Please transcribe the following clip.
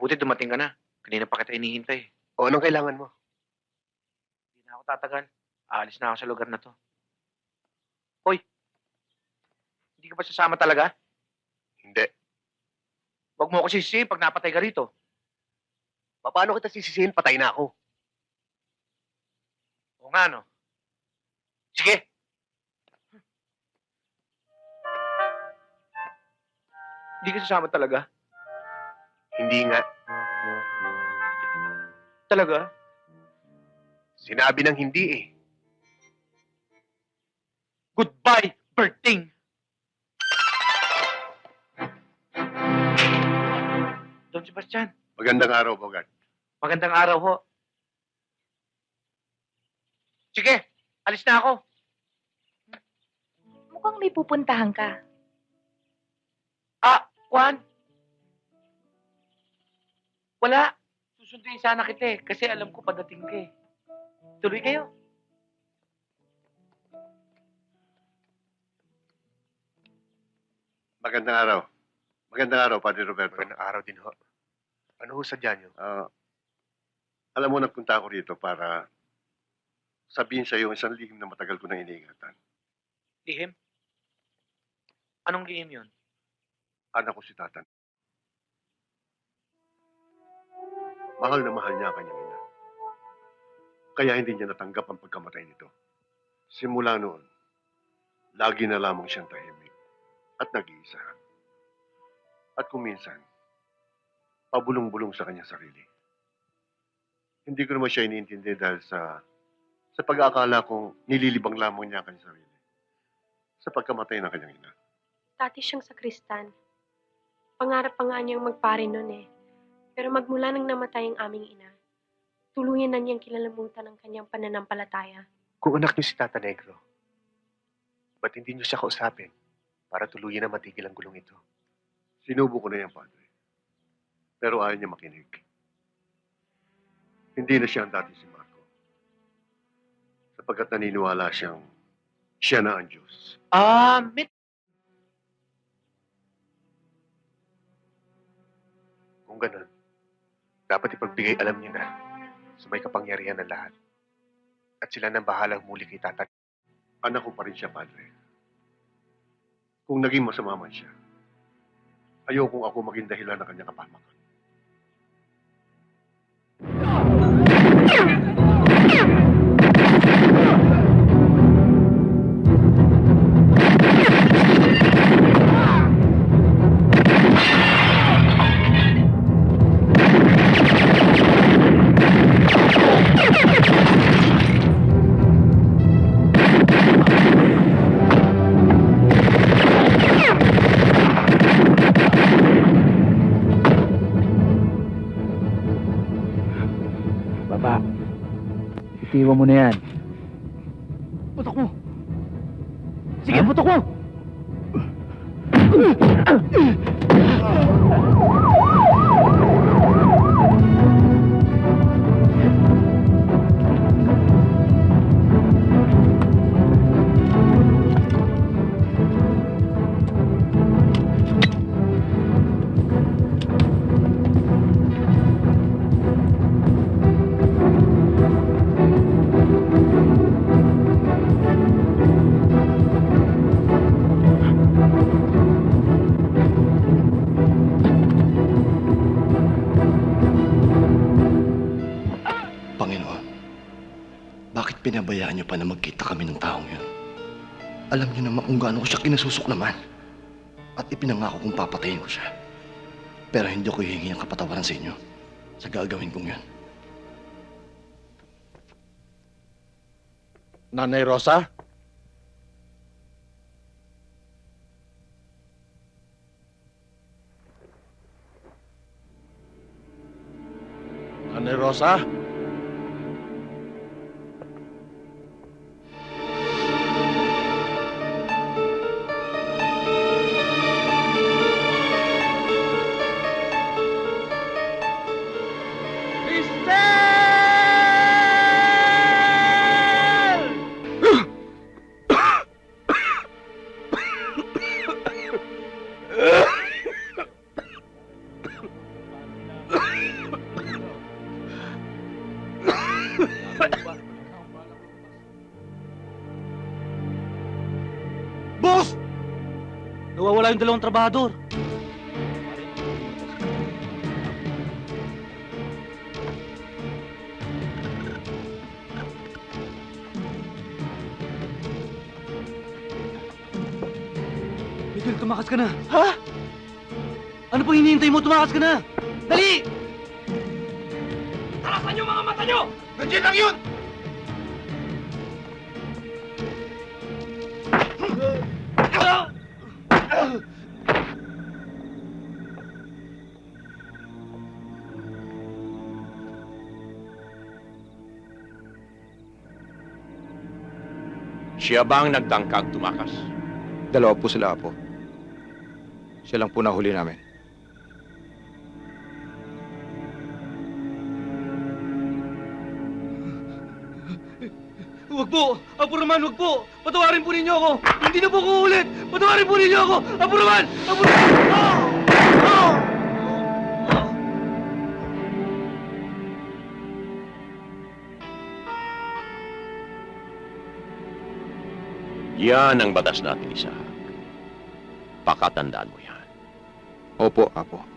Mabuti dumating ka na. Kanina pa kita hinihintay. O anong kailangan mo? Hindi na ako tatagal. Aalis na ako sa lugar na to. Hoy! Hindi ka ba sasama talaga? Hindi. Huwag mo ako sisisihin pag napatay ka rito. Paano kita sisisihin? Patay na ako. O nga, no? Sige! Hindi ka sasama talaga? Hindi nga. Talaga? Sinabi ng hindi eh. Goodbye, Berting! Don Sebastian, Magandang araw, Bogart. magandang araw ho. Sige, alis na ako. Mukhang may pupuntahan ka. Ah, Juan. Wala. Susunduin sana kita eh, kasi alam ko padating ka eh. Tuloy kayo. Magandang araw. Magandang araw, Padre Roberto. Magandang araw din ho. Ano ho sadya niyo? Ah, alam mo, nagpunta ako rito para sabihin sa iyo isang lihim na matagal ko nang iniingatan. Lihim? Anong lihim yun? Anak ko si Tatan. Mahal na mahal niya ang kanyang ina. Kaya hindi niya natanggap ang pagkamatay nito. Simula noon, lagi na lamang siyang tahimik at nag-iisa. At kung minsan, pabulong-bulong sa kanyang sarili. Hindi ko naman siya iniintindi dahil sa sa pag-aakala kong nililibang lamang niya ang kanyang sarili sa pagkamatay ng kanyang ina. Dati siyang sakristan. Pangarap pa nga niyang magpare noon eh. Pero magmula nang namatay ang aming ina, tuluyan na niyang kilalamutan ang kanyang pananampalataya. Kung anak niyo si Tata Negro, ba't hindi niyo siya kausapin para tuluyan na matigil ang gulong ito? Sinubo ko na yan, Padre. Pero ayaw niya makinig. Hindi na siya ang dati si Marco. Sapagkat naniniwala siyang siya na ang Diyos. Ah, mit. Kung ganun, dapat ipagbigay alam niyo na sa may kapangyarihan ng lahat. At sila nang bahalang muli kay Tata. Anak ko pa rin siya, Padre. Kung naging masama man siya, ayokong ako maging dahilan ng kanyang kapamakan. Itiwan mo na yan. Putok mo. Sige, putok mo. Pinabayaan niyo pa na magkita kami ng taong yun? Alam niyo naman kung gaano ko siya kinasusok naman. At ipinangako kong papatayin ko siya. Pero hindi ko hihingi ang kapatawaran sa inyo sa gagawin kong yun. Nanay Rosa? Nanay Rosa? Sister! Boss! Nawawala yung dalawang trabahador. Miguel, tumakas ka na. Ha? Ano pang hinihintay mo? Tumakas ka na! Dali! Tarasan niyo mga mata niyo! Nandiyan lang yun! Siya ba ang nagtangkang tumakas? Dalawa po sila, Apo. Siya lang po nahuli namin. Huwag po! Apo Roman, huwag po! Patawarin po ninyo ako! Hindi na po ko ulit! Patawarin po ninyo ako! Apo Roman! Apo Roman! Ah! Ah! Yan ang batas natin, Isaac. Pakatandaan mo yan. Opo, Apo.